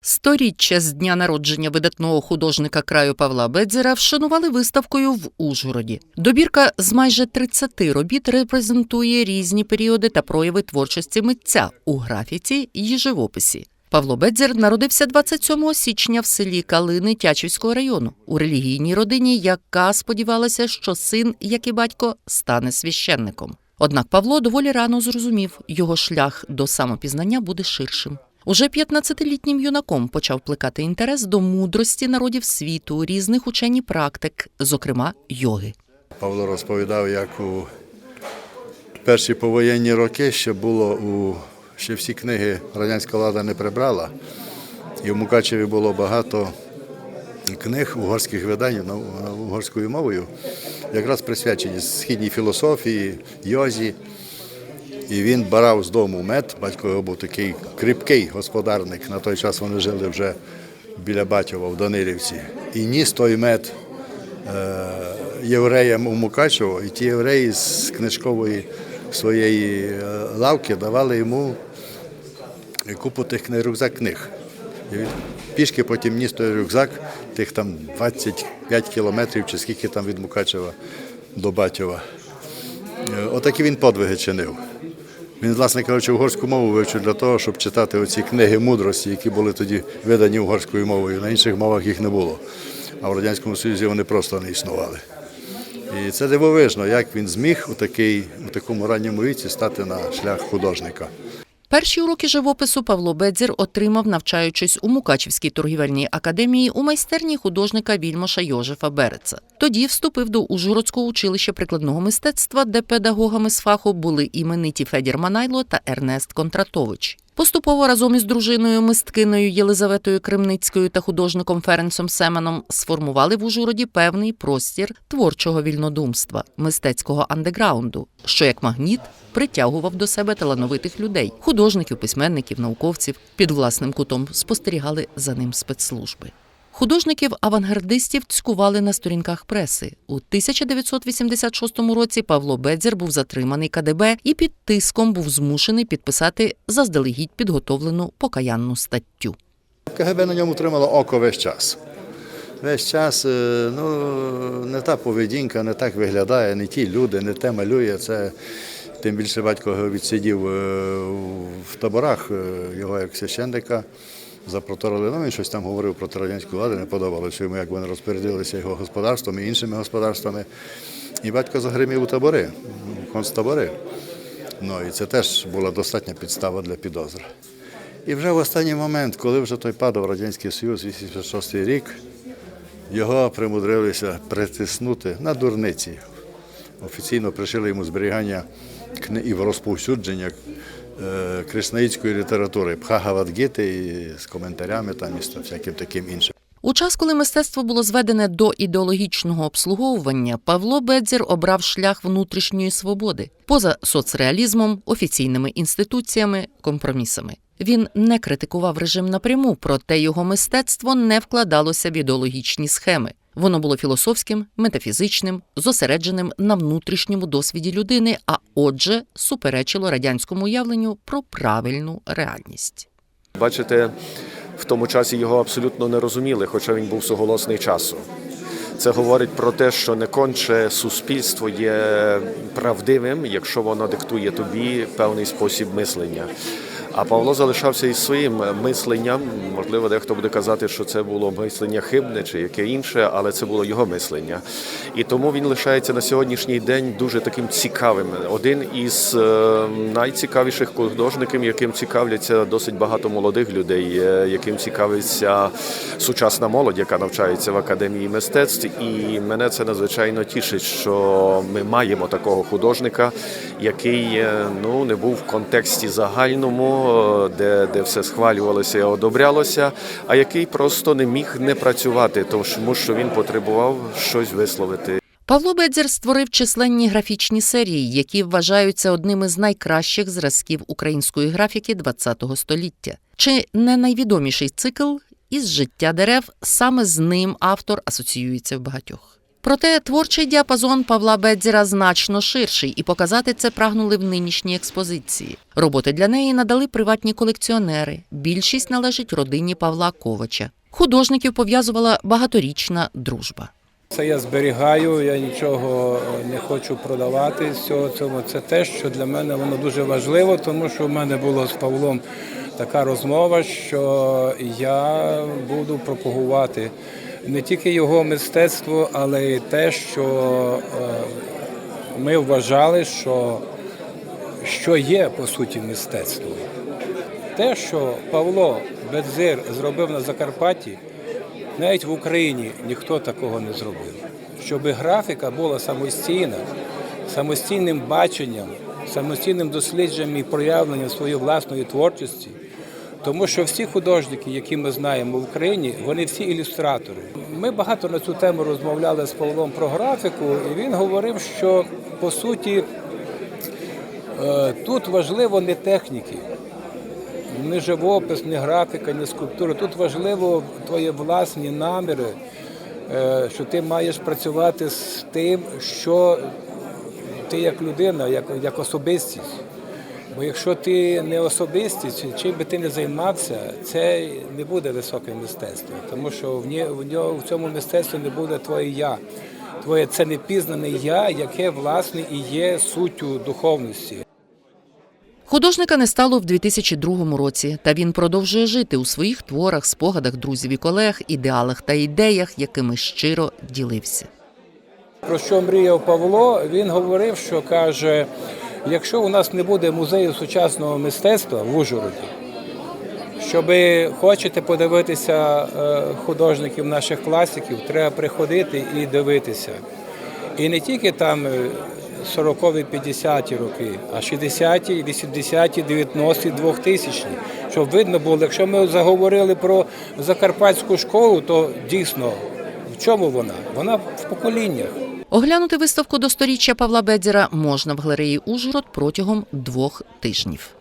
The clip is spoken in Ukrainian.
Сторіччя з дня народження видатного художника краю Павла Бедзера вшанували виставкою в Ужгороді. Добірка з майже 30 робіт репрезентує різні періоди та прояви творчості митця у графіці й живописі. Павло Бедзер народився 27 січня в селі Калини Тячівського району у релігійній родині, яка сподівалася, що син, як і батько, стане священником. Однак Павло доволі рано зрозумів, його шлях до самопізнання буде ширшим. Уже 15-літнім юнаком почав плекати інтерес до мудрості народів світу, різних учені практик, зокрема йоги. Павло розповідав, як у перші повоєнні роки ще було у ще всі книги радянська влада не прибрала, і в Мукачеві було багато книг угорських видань ну, угорською мовою, якраз присвячені східній філософії, йозі. І він барав з дому мед. Батько його був такий кріпкий господарник. На той час вони жили вже біля Батьова в Данилівці. І ніс той мед е, євреям у Мукачево, і ті євреї з книжкової своєї е, лавки давали йому купу тих рюкзак книг. І він пішки потім ніс той рюкзак, тих там 25 кілометрів чи скільки там від Мукачева до Батьова. Е, Отакі він подвиги чинив. Він, власне кажучи, угорську мову вивчив для того, щоб читати оці книги мудрості, які були тоді видані угорською мовою. На інших мовах їх не було. А в Радянському Союзі вони просто не існували. І це дивовижно, як він зміг у, такий, у такому ранньому віці стати на шлях художника. Перші уроки живопису Павло Бедзір отримав, навчаючись у Мукачівській торгівельній академії у майстерні художника Вільмоша Йожефа Береца. Тоді вступив до Ужгородського училища прикладного мистецтва, де педагогами з фаху були імениті Федір Манайло та Ернест Контратович. Поступово разом із дружиною мисткиною Єлизаветою Кремницькою та художником Ференсом Семеном сформували в Ужгороді певний простір творчого вільнодумства, мистецького андеграунду, що як магніт притягував до себе талановитих людей, художників, письменників, науковців. Під власним кутом спостерігали за ним спецслужби. Художників-авангардистів цькували на сторінках преси. У 1986 році Павло Бедзер був затриманий КДБ і під тиском був змушений підписати заздалегідь підготовлену покаянну статтю. КГБ на ньому тримало око весь час. Весь час е, ну, не та поведінка, не так виглядає, не ті люди, не те малює. Це тим більше батько відсидів е, в таборах е, його як священника. Запроторили, ну він щось там говорив про радянську владу, не подобалося йому, як вони розпорядилися його господарством і іншими господарствами. І батько загримів у табори, в концтабори. Ну і це теж була достатня підстава для підозри. І вже в останній момент, коли вже той падав Радянський Союз, 86 рік, його примудрилися притиснути на дурниці. Офіційно пришили йому зберігання і розповсюдження е, кришнаїцької літератури, Пхагавадгіти з коментарями там і всяким таким іншим. У час, коли мистецтво було зведене до ідеологічного обслуговування, Павло Бедзір обрав шлях внутрішньої свободи поза соцреалізмом, офіційними інституціями, компромісами. Він не критикував режим напряму, проте його мистецтво не вкладалося в ідеологічні схеми. Воно було філософським, метафізичним, зосередженим на внутрішньому досвіді людини, а отже, суперечило радянському уявленню про правильну реальність. Бачите, в тому часі його абсолютно не розуміли, хоча він був суголосний часу. Це говорить про те, що не конче суспільство є правдивим, якщо воно диктує тобі певний спосіб мислення. А Павло залишався із своїм мисленням. Можливо, дехто буде казати, що це було мислення хибне чи яке інше, але це було його мислення. І тому він лишається на сьогоднішній день дуже таким цікавим. Один із е, найцікавіших художників, яким цікавляться досить багато молодих людей, е, яким цікавиться сучасна молодь, яка навчається в академії мистецтв. І мене це надзвичайно тішить, що ми маємо такого художника, який е, ну не був в контексті загальному, е, де, де все схвалювалося і одобрялося, а який просто не міг не працювати, тому що він потребував щось висловити. Павло Бедзір створив численні графічні серії, які вважаються одними з найкращих зразків української графіки ХХ століття. Чи не найвідоміший цикл із життя дерев саме з ним автор асоціюється в багатьох. Проте творчий діапазон Павла Бедзіра значно ширший, і показати це прагнули в нинішній експозиції. Роботи для неї надали приватні колекціонери. Більшість належить родині Павла Ковача. Художників пов'язувала багаторічна дружба. Це я зберігаю, я нічого е, не хочу продавати з цього цього. Це те, що для мене воно дуже важливо, тому що в мене було з Павлом така розмова, що я буду пропагувати не тільки його мистецтво, але й те, що е, ми вважали, що, що є по суті мистецтво. Те, що Павло Бедзир зробив на Закарпатті, навіть в Україні ніхто такого не зробив. Щоб графіка була самостійна, самостійним баченням, самостійним дослідженням і проявленням своєї власної творчості. Тому що всі художники, які ми знаємо в Україні, вони всі ілюстратори. Ми багато на цю тему розмовляли з Павлом про графіку, і він говорив, що по суті е, тут важливо не техніки, не живопис, не графіка, не скульптура. Тут важливо твої власні наміри, е, що ти маєш працювати з тим, що ти як людина, як, як особистість. Бо якщо ти не особистість, чим би ти не займався, це не буде високе мистецтво, тому що в нього в цьому мистецтві не буде твоє я. Твоє це непізнане я, яке власне і є суттю духовності. Художника не стало в 2002 році, та він продовжує жити у своїх творах, спогадах друзів і колег, ідеалах та ідеях, якими щиро ділився. Про що мріяв Павло? Він говорив, що каже: якщо у нас не буде музею сучасного мистецтва в Ужгороді, ви хочете подивитися е, художників наших класиків, треба приходити і дивитися. І не тільки там е, 40-ві, 50-ті роки, а 60-ті, 80-ті, 90-ті, 2000-ті. Щоб видно було, якщо ми заговорили про закарпатську школу, то дійсно в чому вона? Вона в поколіннях. Оглянути виставку до сторіччя Павла Бедзіра можна в галереї Ужгород протягом двох тижнів.